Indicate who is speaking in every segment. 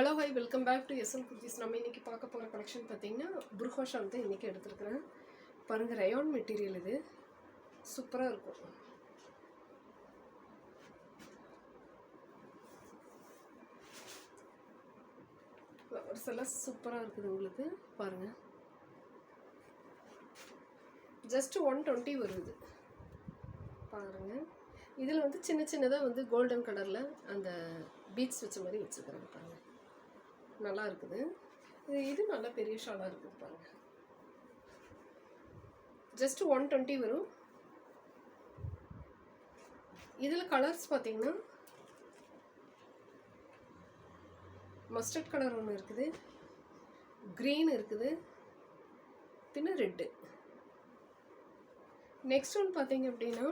Speaker 1: Hello hi welcome back to S L Kurtis நம்ம இன்றைக்கி பார்க்க போகிற கலெக்ஷன் பார்த்தீங்கன்னா புருஹோஷா வந்து இன்றைக்கி எடுத்துருக்குறேன். பாருங்கள் ரயோன் மெட்டீரியல் இது. சூப்பராக இருக்கும். ஒரு சில சூப்பராக இருக்குது உங்களுக்கு. பாருங்கள் ஜஸ்ட்டு ஒன் டுவெண்ட்டி வருது. பாருங்கள் இதில் வந்து சின்ன சின்னதாக வந்து கோல்டன் கலரில் அந்த பீட்ஸ் வச்ச மாதிரி வச்சுருக்குறாங்க பாருங்கள் நல்லா இருக்குது இது நல்ல பெரிய ஷாலாக இருக்குது பாருங்கள் ஜஸ்ட் ஒன் டுவெண்ட்டி வரும். இதில் கலர்ஸ் பார்த்தீங்கன்னா மஸ்டர்ட் கலர் ஒன்று இருக்குது. க்ரீன் இருக்குது. பின்ன ரெட்டு நெக்ஸ்ட் ஒன் பார்த்தீங்க அப்படின்னா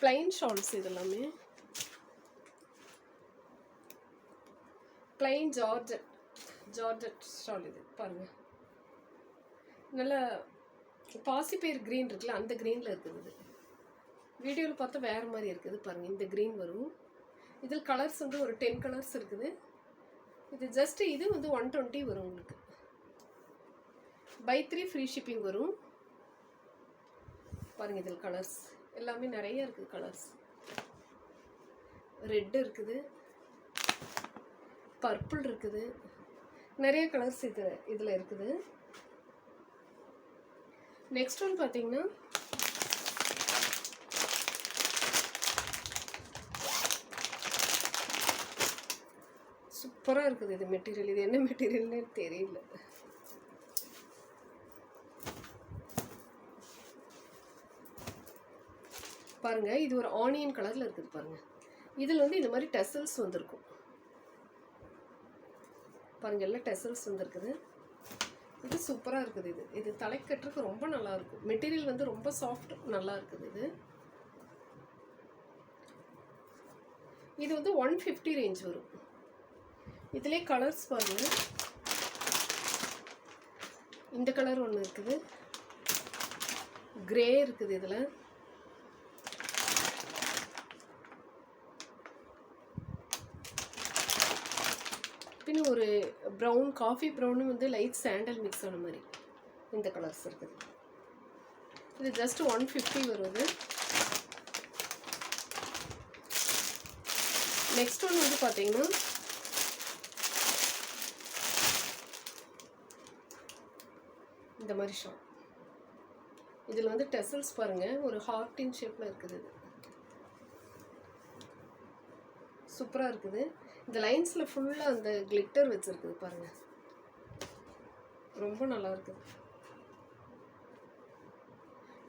Speaker 1: ப்ளைன் ஷால்ஸ் இதெல்லாமே ப்ளைன் ஜார்ஜட் ஜார்ஜட் ஸ்டால் இது பாருங்கள் நல்ல பாசிப்பேர் க்ரீன் இருக்குல்ல அந்த க்ரீனில் இருக்குது இது. வீடியோவில் பார்த்தா வேறு மாதிரி இருக்குது பாருங்கள் இந்த க்ரீன் வரும். இதில் கலர்ஸ் வந்து ஒரு டென் கலர்ஸ் இருக்குது. இது ஜஸ்ட்டு இது வந்து ஒன் டுவெண்ட்டி வரும் உங்களுக்கு. பை த்ரீ ஃப்ரீ ஷிப்பிங் வரும். பாருங்கள் இதில் கலர்ஸ் எல்லாமே நிறைய இருக்குது கலர்ஸ் ரெட்டு இருக்குது. பர்பிள் இருக்குது. நிறைய கலர்ஸ் இது இதில் இருக்குது. நெக்ஸ்ட் ஒன் பார்த்தீங்கன்னா சூப்பராக இருக்குது இது மெட்டீரியல் இது என்ன மெட்டீரியல்னு தெரியல. பாருங்க இது ஒரு ஆனியன் கலரில் இருக்குது பாருங்கள் இதில் வந்து இந்த மாதிரி டெசல்ஸ் வந்திருக்கும். பாருங்கள் எல்லாம் டெசல்ஸ் வந்துருக்குது. இது சூப்பராக இருக்குது இது. இது தலை கட்டுறதுக்கு ரொம்ப நல்லா இருக்கும் மெட்டீரியல் வந்து ரொம்ப சாஃப்ட் நல்லா இருக்குது இது. இது வந்து ஒன் ஃபிஃப்டி ரேஞ்ச் வரும். இதிலே கலர்ஸ் பாருங்கள் இந்த கலர் ஒன்று இருக்குது. கிரே இருக்குது இதில். ஒரு ப்ரௌன் காஃபி ப்ரௌனும் வந்து லைட் சாண்டல் மிக்ஸ் ஆன மாதிரி. இந்த கலர்ஸ் இருக்குது. இது ஜஸ்ட் ஒன் ஃபிஃப்டி வருது. நெக்ஸ்ட் ஒன் வந்து பார்த்தீங்கன்னா இந்த மாதிரி ஷாப் இதில் வந்து டெசல்ஸ் பாருங்கள் ஒரு ஹார்டின் ஷேப்பில் இருக்குது இது. சூப்பராக இருக்குது. இந்த லைன்ஸில் ஃபுல்லாக அந்த கிளிட்டர் வச்சுருக்குது பாருங்கள் ரொம்ப நல்லா இருக்குது.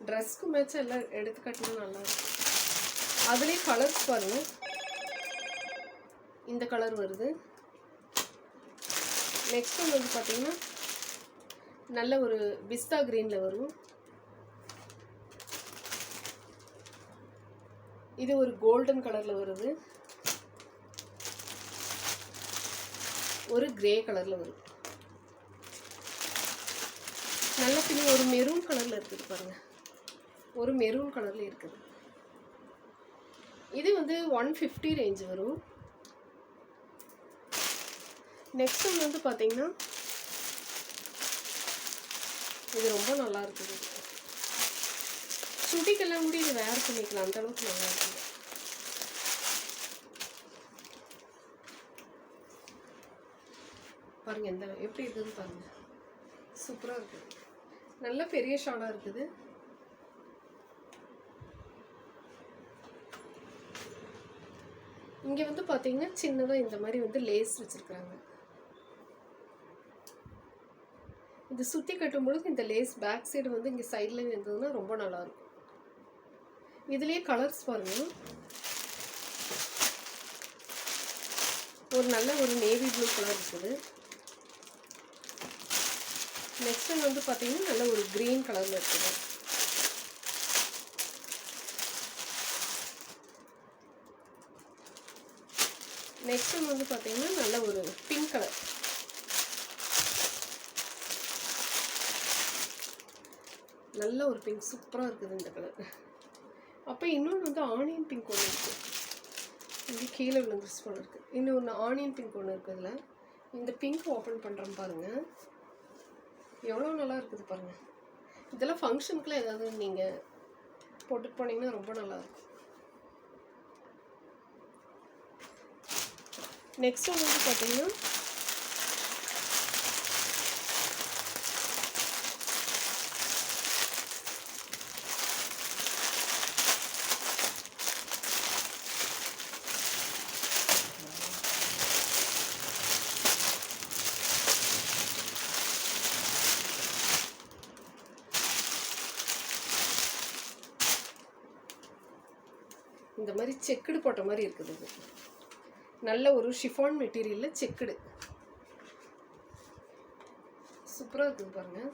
Speaker 1: ட்ரெஸ்க்கு மேட்சாக எல்லாம் எடுத்து கட்டினா நல்லா இருக்கும். அதுலேயே கலர்ஸ் பாருங்கள் இந்த கலர் வருது. நெக்ஸ்ட் ஒன்று வந்து பார்த்தீங்கன்னா நல்ல ஒரு பிஸ்தா க்ரீனில் வரும். இது ஒரு கோல்டன் கலரில் வருது. ஒரு கிரே கலரில் வரும். நல்ல துணி ஒரு மெரூன் கலரில் இருக்குது பாருங்கள் ஒரு மெரூன் கலரில் இருக்குது. இது வந்து ஒன் ஃபிஃப்டி ரேஞ்ச் வரும். நெக்ஸ்ட் ஒன்று வந்து பார்த்தீங்கன்னா இது ரொம்ப நல்லா இருக்குது. சுட்டிக்கெல்லாம் கூட இது வேர் பண்ணிக்கலாம். அந்த அளவுக்கு நல்லா இருக்குது. பாருங்கள் எந்த எப்படி இருக்குதுன்னு பாருங்கள் சூப்பராக இருக்குது நல்ல பெரிய ஷாலாக இருக்குது. இங்கே வந்து பார்த்தீங்கன்னா சின்னதாக இந்த மாதிரி வந்து லேஸ் வச்சுருக்குறாங்க. இது சுற்றி கட்டும் பொழுது இந்த லேஸ் பேக் சைடு வந்து இங்கே சைடில் இருந்ததுன்னா ரொம்ப நல்லாயிருக்கும் இதுலேயே கலர்ஸ் பாருங்கள் ஒரு நல்ல ஒரு நேவி ப்ளூ கலர் இருக்குது. நெக்ஸ்ட் ஒன் வந்து பார்த்தீங்கன்னா நல்ல ஒரு க்ரீன் கலரில் இருக்குது. நெக்ஸ்ட் ஒன் வந்து பார்த்தீங்கன்னா நல்ல ஒரு பிங்க் கலர் நல்ல ஒரு பிங்க் சூப்பராக இருக்குது இந்த கலர் அப்போ இன்னொன்று வந்து ஆனியன் பிங்க் ஒன்று இருக்குது இங்கே கீழே விழுந்துருச்சு போல இருக்குது இன்னொன்று ஆனியன் பிங்க் ஒன்று இருக்குது இதில். இந்த பிங்க் ஓப்பன் பண்ணுறேன் பாருங்கள் எவ்வளோ நல்லா இருக்குது பாருங்கள் இதெல்லாம் ஃபங்க்ஷனுக்குலாம் ஏதாவது நீங்கள் போட்டுட்டு போனீங்கன்னா ரொம்ப நல்லா இருக்கும். நெக்ஸ்ட் வந்து பார்த்தீங்கன்னா இந்த மாதிரி செக்குடு போட்ட மாதிரி இருக்குது இது. நல்ல ஒரு ஷிஃபான் மெட்டீரியலில் செக்குடு. சூப்பராக இருக்குது பாருங்கள்